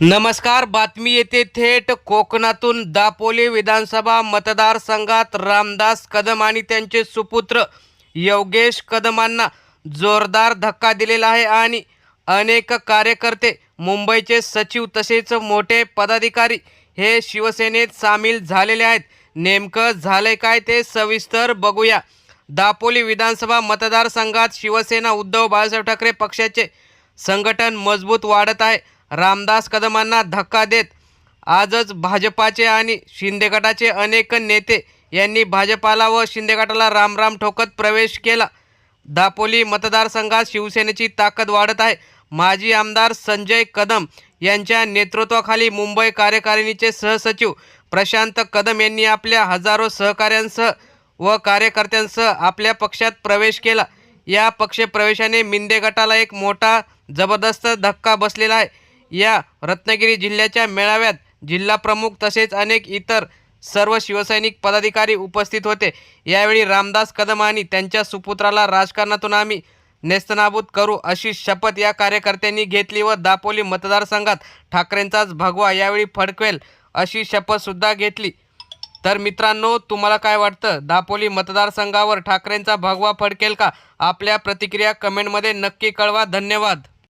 नमस्कार बातमी येते थेट. कोकणातून दापोली विधानसभा मतदारसंघात रामदास कदम आणि त्यांचे सुपुत्र योगेश कदमांना जोरदार धक्का दिलेला आहे आणि अनेक कार्यकर्ते मुंबईचे सचिव तसेच मोठे पदाधिकारी हे शिवसेनेत सामील झालेले आहेत. नेमकं झालंय काय ते सविस्तर बघूया. दापोली विधानसभा मतदारसंघात शिवसेना उद्धव बाळासाहेब ठाकरे पक्षाचे संघटन मजबूत वाढत आहे. रामदास कदमांना धक्का देत आजच भाजपाचे आणि शिंदे गटाचे अनेक नेते यांनी भाजपाला व शिंदे गटाला रामराम ठोकत प्रवेश केला. दापोली मतदारसंघात शिवसेनेची ताकद वाढत आहे. माजी आमदार संजय कदम यांच्या नेतृत्वाखाली मुंबई कार्यकारिणीचे सहसचिव प्रशांत कदम यांनी आपल्या हजारो सहकाऱ्यांसह व कार्यकर्त्यांसह आपल्या पक्षात प्रवेश केला. या पक्षप्रवेशाने मिंदे गटाला एक मोठा जबरदस्त धक्का बसलेला आहे. या रत्नागिरी जिल्ह्याच्या मेळाव्यात जिल्हाप्रमुख तसेच अनेक इतर सर्व शिवसैनिक पदाधिकारी उपस्थित होते. यावेळी रामदास कदम आणि त्यांच्या सुपुत्राला राजकारणातून आम्ही नेस्तनाबूत करू अशी शपथ या कार्यकर्त्यांनी घेतली व दापोली मतदारसंघात ठाकरेंचाच भगवा यावेळी फडकवेल अशी शपथसुद्धा घेतली. तर मित्रांनो तुम्हाला काय वाटतं? दापोली मतदारसंघावर ठाकरेंचा भगवा फडकेल का? आपल्या प्रतिक्रिया कमेंटमध्ये नक्की कळवा. धन्यवाद.